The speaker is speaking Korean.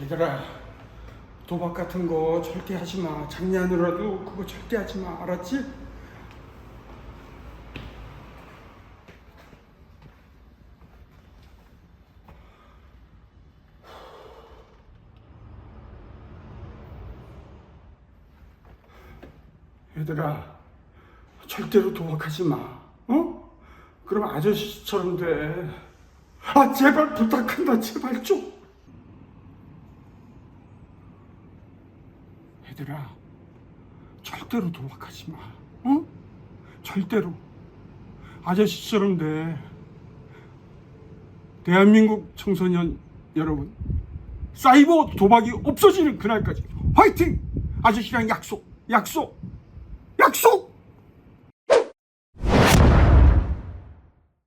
얘들아 도박 같은 거 절대 하지 마. 장난으로라도 그거 절대 하지 마. 알았지? 얘들아 절대로 도박하지 마. 어? 그럼 아저씨처럼 돼아 제발 부탁한다. 제발 좀 얘들아 절대로 도박하지 마. 어? 절대로. 아저씨처럼 돼 대한민국 청소년 여러분 사이버 도박이 없어지는 그날까지 화이팅! 아저씨랑 약속 약속 약속